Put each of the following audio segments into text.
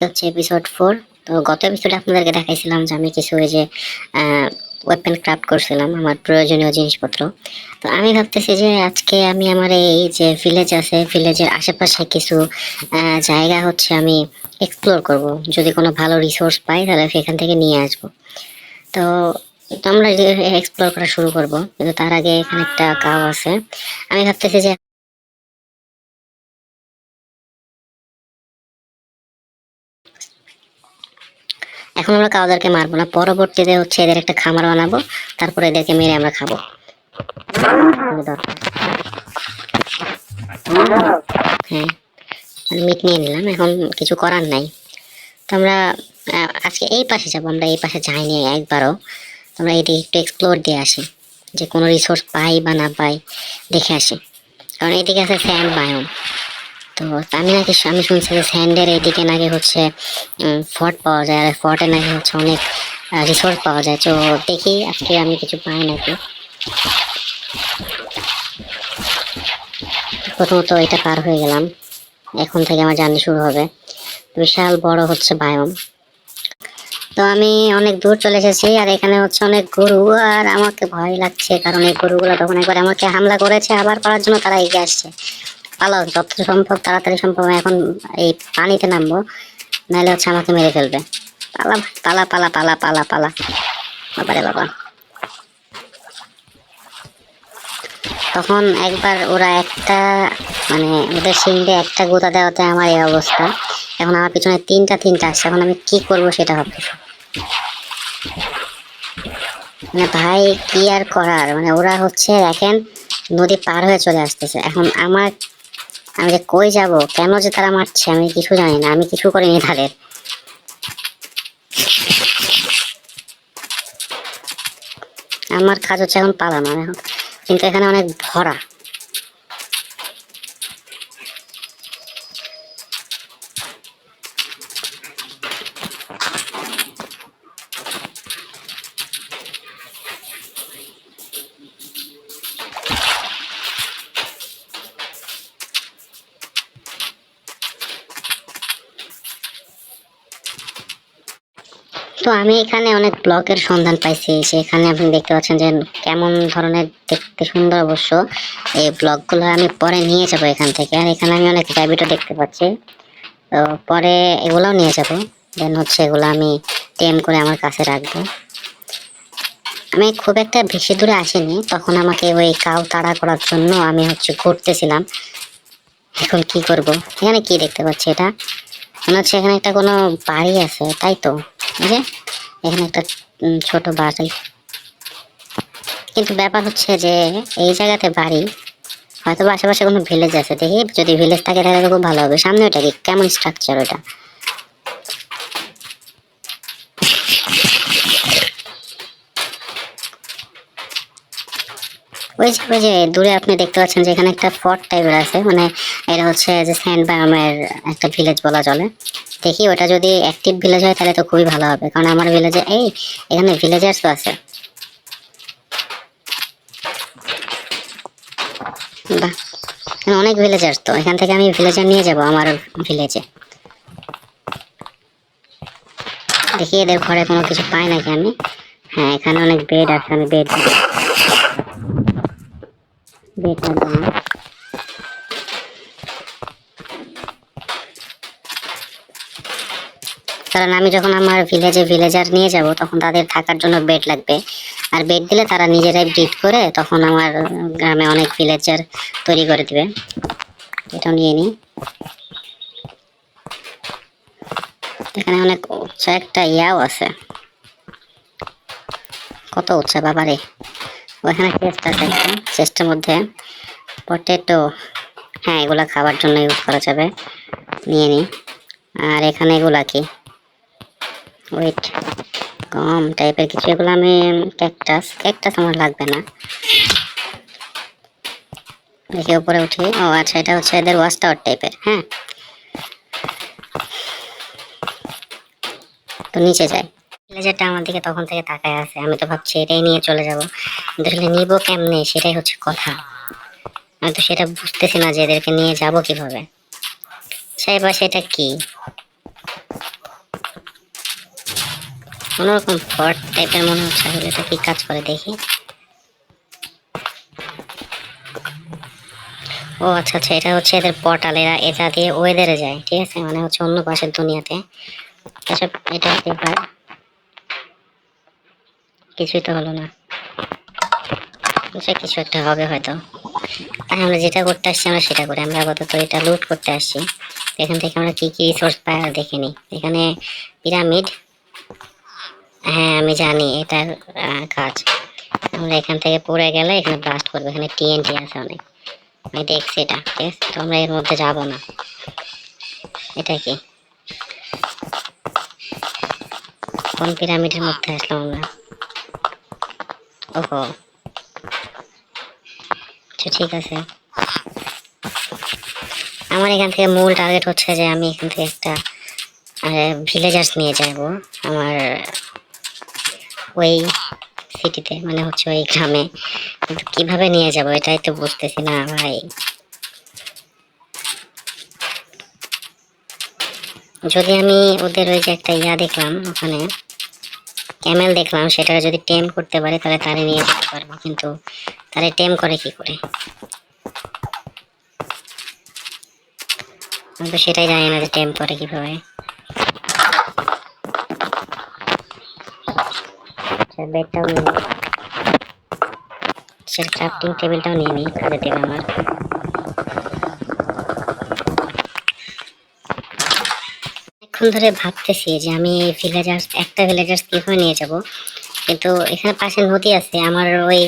হচ্ছে episode four তো গত এপিসোডে আপনাদেরকে দেখাইছিলাম যে আমি কিছু ওই যে ওয়েপেন ক্রাফট করছিলাম, আমার প্রয়োজনীয় জিনিসপত্র। তো আমি ভাবতেছি যে আজকে আমি আমার এই যে ভিলেজ আছে ভিলেজের আশেপাশে কিছু জায়গা হচ্ছে আমি এক্সপ্লোর করব। যদি কোনো ভালো রিসোর্স পাই তাহলে সেখান থেকে নিয়ে আসব। তো আমরা এক্সপ্লোর করা শুরু করব, কিন্তু তার আগে এখানে একটা কাউ আছে। আমি ভাবতেছি যে এখন আমরা কাউদেরকে মারবো না। পরবর্তীতে হচ্ছে এদের একটা খামার বানাবো, তারপরে এদেরকে মেরে আমরা খাব। হ্যাঁ মিট নিয়ে নিলাম, এখন কিছু করার নাই। তো আমরা আজকে এই পাশে যাব, আমরা এই পাশে যাইনি একবারও। আমরা এদিকে একটু এক্সপ্লোর দিয়ে আসি, যে কোনো রিসোর্স পাই বা না পাই, দেখে আসি। কারণ এদিকে আছে স্যান্ড বায়ম তো আমি নাকি আমি শুনছি যে স্যান্ডের এইদিকে নাকি হচ্ছে ফর্ট পাওয়া যায় আর ফর্টে নাকি হচ্ছে অনেক রিসোর্স পাওয়া যায়। তো দেখি, আজকে আমি কিছু পাই নাকি। প্রথমত এটা পার হয়ে গেলাম। এখন থেকে আমার জার্নি শুরু হবে। বিশাল বড় হচ্ছে বায়ম। তো আমি অনেক দূর চলে এসেছি আর এখানে হচ্ছে অনেক গরু আর আমাকে ভয় লাগছে কারণ এই গরুগুলো তখন একবার আমাকে হামলা করেছে, আবার করার জন্য তারা এগিয়ে আসছে। পালাও যত সম্ভব তাড়াতাড়ি সম্ভব এখন এই পানিতে নামবো, নাহলে হচ্ছে আমাকে মেরে ফেলবে। পালা পালা পালা পালা পালা পালা। বাবারে বাবা। তখন একবার ওরা একটা মানে ওদের সিংড়ে একটা গোতা দেওয়াতে আমার এই অবস্থা। এখন আমার পিছনে তিনটা তিনটা আসছে এখন আমি কি করব সেটা ভাবতেছি। মানে ভাই, কি আর করার? মানে ওরা হচ্ছে, দেখেন, নদী পার হয়ে চলে আসতেছে। এখন আমার আমি যে কই যাব? কেন যে তারা মারছে? আমি কিছু জানি না। আমি কিছু করিনি তাদের। আমার কাজ হচ্ছে এখন পালানো, এখন। কিন্তু এখানে অনেক ভরা। তো আমি এখানে অনেক ব্লকের সন্ধান পাইছি। সেখানে আপনি দেখতে পাচ্ছেন যে কেমন ধরনের দেখতে সুন্দর অবশ্য। এই ব্লকগুলো আমি পরে নিয়ে যাব এখান থেকে। আর এখানে আমি অনেক র্যাবিটও দেখতে পাচ্ছি। তো পরে এগুলোও নিয়ে যাব। দেন হচ্ছে এগুলো আমি টেম করে আমার কাছে রাখব। আমি খুব একটা বেশি দূরে আসিনি। তখন আমাকে ওই কাউ তাড়া করার জন্য আমি হচ্ছে ঘুরতেছিলাম। এখন কি করব? এখানে কি দেখতে পাচ্ছি এটা? মনে হচ্ছে এখানে একটা কোনো বাড়ি আছে, তাই তো? এই এখানে একটা ছোট বাড়ি। কিন্তু ব্যাপার হচ্ছে যে, এই জায়গাতে বাড়ি হয়তো আশেপাশে কোনো ভিলেজ আছে। দেখি, যদি ভিলেজ থাকে তাহলে খুব ভালো হবে। সামনে ওটা কি? কেমন স্ট্রাকচার ওটা? ওই যে ওই যে, দূরে আপনি দেখতে পাচ্ছেন যে এখানে একটা ফর্ট টাইপের আছে। মানে এটা হচ্ছে যে স্যান্ড বায়োমের একটা ভিলেজ বলা চলে। দেখি ওটা যদি অ্যাক্টিভ ভিলেজ হয় তাহলে তো খুবই ভালো হবে। কারণ আমার ভিলেজে এই, এখানে ভিলেজার্স তো আছে। অনেক ভিলেজার্স তো। এখান থেকে আমি ভিলেজার নিয়ে যাব আমার ভিলেজে দেখি এদের ঘরে কোনো কিছু পাই নাকি আমি? হ্যাঁ এখানে অনেক বেড আছে, আমি বেড বেড লাগবে না কারণ আমি যখন আমার ভিলেজে ভিলেজার নিয়ে যাব, তখন তাদের থাকার জন্য বেড লাগবে। আর বেড দিলে তারা নিজেরাই ব্রিড করে, তখন আমার গ্রামে অনেক ভিলেজার তৈরি করে দিবে। এটাও নিয়ে নিই। এখানে অনেক উচ্চ একটা ইয়াও আছে। কত উচ্চা বাবারে। ওখানে চেস্ট আছে চেস্টের মধ্যে। পটেটো হ্যাঁ এগুলা খাবার জন্য ইউজ করা যাবে। নিয়ে নিই। আর এখানে এগুলা কি? ওয়েট গম টাইপের কিছু? এগুলো আমি ক্যাকটাস ক্যাকটাস আমার লাগবে না। দেখি উপরে উঠি। ও আচ্ছা এটা হচ্ছে এদের ওয়াচ টাওয়ার টাইপের হ্যাঁ। তো নিচে যাই। ভিলেজারটা আমার দিকে তখন থেকে তাকায় আছে। আমি তো ভাবছি এটাই নিয়ে চলে যাব। কিন্তু আসলে নিবো কেমনে? সেটাই হচ্ছে কথা। আমি তো সেটা বুঝতেছি না যে এদেরকে নিয়ে যাব কীভাবে। সেই বা সেটা কি? কোনোরকম ফর্ট টাইপের মনে হচ্ছে, আসলে এটা কি কাজ করে দেখি। ও আচ্ছা আচ্ছা এটা হচ্ছে এদের পর্টাল এরা এটা দিয়ে ওয়েদারে যায়, ঠিক আছে? মানে হচ্ছে অন্য পাশের দুনিয়াতে। এটা হতে পারে। কিছুই তো হলো না। কিছু একটা হবে হয়তো। তাই আমরা যেটা করতে আসছি, আমরা সেটা করি। আমরা আপাতত এটা লুট করতে আসছি। এখান থেকে আমরা কি কি রিসোর্স পাই আর দেখে নিই। এখানে পিরামিড হ্যাঁ আমি জানি এটার কাজ। আমরা এখান থেকে পড়ে গেলে এখানে ব্লাস্ট করব, এখানে টিএনটি আছে অনেক। আমি দেখছি এটা, ঠিক আছে? তো আমরা এর মধ্যে যাব না। এটা কি? কোন পিরামিডের মধ্যে আসলাম আমরা? ওহো। আচ্ছা ঠিক আছে। আমার এখান থেকে মূল টার্গেট হচ্ছে যে আমি এখান থেকে একটা ভিলেজার্স নিয়ে যাব। আমার ওই সিটিতে মানে হচ্ছে ওই গ্রামে। কিন্তু কীভাবে নিয়ে যাব এটাই তো বুঝতেছি না ভাই। যদি আমি ওদের ওই যে একটা ইয়া দেখলাম ওখানে, ক্যামেল দেখলাম, সেটা যদি টেম করতে পারে, তাহলে তারে নিয়ে যেতে পারব। কিন্তু তারে টেম করে কি করে? আমি তো সেটাই জানি না যে টেম করে কীভাবে। বেডটাও নিয়ে নিই আচ্ছা ক্রাফটিং টেবিলটাও নিয়ে নিই কাজে দেবে আমার অনেকক্ষণ ধরে ভাবতেছি যে আমি এই ভিলেজার্স একটা ভিলেজার্স কীভাবে নিয়ে যাব? কিন্তু এখানে পাশে নদী আছে, আমার ওই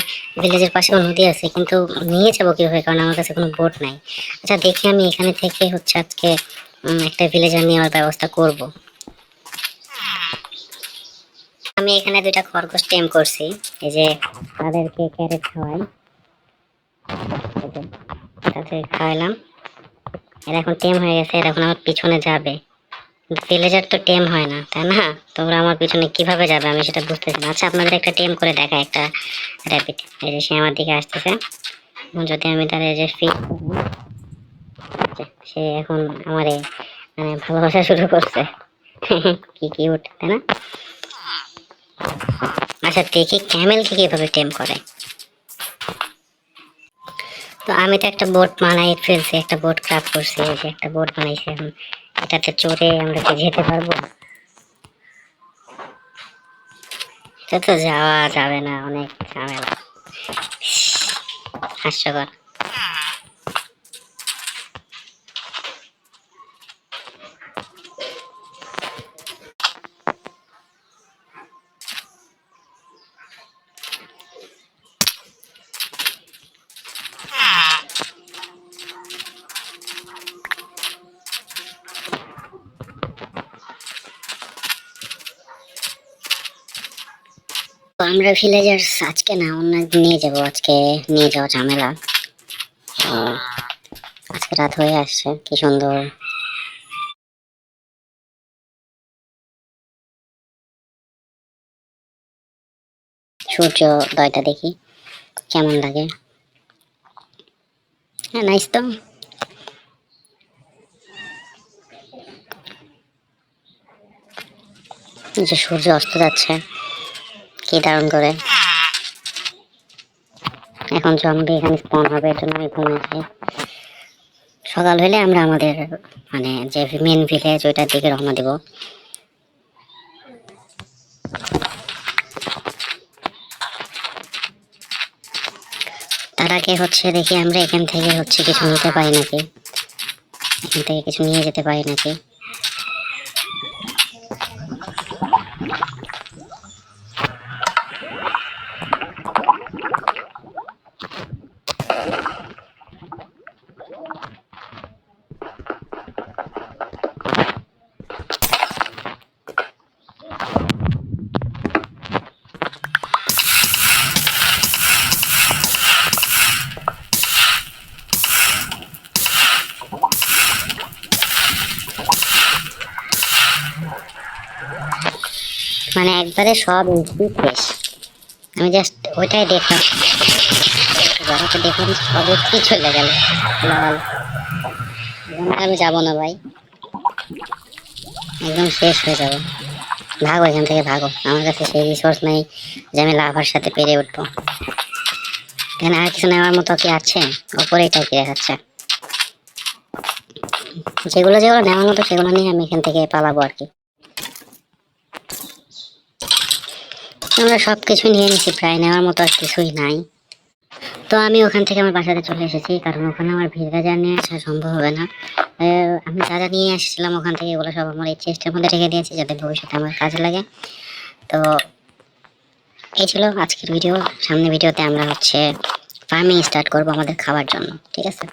ভিলেজের পাশেও নদী আছে, কিন্তু নিয়ে যাব কীভাবে? কারণ আমার কাছে কোনো বোট নাই। আচ্ছা দেখি আমি এখানে থেকে হচ্ছে আজকে একটা ভিলেজার নেওয়ার ব্যবস্থা করব। আমি এখানে দুইটা খরগোশ টেম করছি। এই যে তাদেরকে ক্যারেট খাওয়াই। তাদের খাওয়ালাম। এরা এখন টেম হয়ে গেছে, এরা এখন আমার পিছনে যাবে। ভিলেজার তো টেম হয় না, তাই না? তোমরা আমার পিছনে কীভাবে যাবে আমি সেটা বুঝতেছি না। আচ্ছা আপনাদের একটা টেম করে দেখা একটা র্যাপিড এই যে সে আমার দিকে আসতেছে। যদি আমি তার এই যে ফিট সে এখন আমারে মানে ভালোবাসা শুরু করছে। কি কি কিউট তাই না? আচ্ছা দেখি ক্যামেলকে কীভাবে টেম করে? তো আমি তো একটা বোট বানাই, ফেলছি, একটা বোট ক্রাফট করছি, এই যে একটা বোট বানাইছি এখন। এটাতে চড়ে আমরা কি যেতে পারব? এটা তো যাওয়া যাবে না, অনেক ঝামেলা। হাস্যকর তো আমরা ভিলেজার আজকে না, অন্য নিয়ে যাব, আজকে নিয়ে যাওয়া ঝামেলা। আজকে রাত হয়ে আসছে, কি সুন্দর। সূর্য দয়টা দেখি, কেমন লাগে? হ্যাঁ নাইস তো। যে সূর্য অস্ত যাচ্ছে। কি দারুণ করে। এখন জম্বি এখানে স্পন হবে এর জন্য আমি ঘুমাইছি সকাল হলে আমরা আমাদের মানে যে মেন ভিলেজ ওইটার দিকে রওনা দেব। তার আগে হচ্ছে দেখি আমরা এখান থেকে হচ্ছে কিছু নিতে পারি নাকি? এখান থেকে কিছু নিয়ে যেতে পারি নাকি? মানে একবারে সব শেষ আমি জাস্ট ওইটাই দেখলাম। যারাকে দেখলাম সব ইঞ্চি চলে গেল। আমি যাব না ভাই। একদম শেষ হয়ে যাবে। ভাগো এখান থেকে, ভাগো। আমার কাছে সেই রিসোর্স নেই যে আমি লাভার সাথে পেরে উঠবো। এখানে আর কিছু নেওয়ার মতো কি আছে? ওপরেই টাকি দেখাচ্ছে? যেগুলো যেগুলো নেওয়ার মতো সেগুলো নিয়ে আমি এখান থেকে পালাবো আর কি। আমরা সব কিছু নিয়ে নিছি, প্রায় নেওয়ার মতো আর কিছুই নাই। তো আমি ওখান থেকে আমার বাসাতে চলে এসেছি, কারণ ওখানে আমার ভিড় যা নিয়ে আসা সম্ভব হবে না। আমি যা যা নিয়ে এসেছিলাম ওখান থেকে এগুলো সব আমার এই চেস্টের মধ্যে রেখে দিয়েছি, যাতে ভবিষ্যতে আমার কাজে লাগে। তো এই ছিল আজকের ভিডিও। সামনে ভিডিওতে আমরা হচ্ছে ফার্মিং স্টার্ট করব আমাদের খাওয়ার জন্য, ঠিক আছে?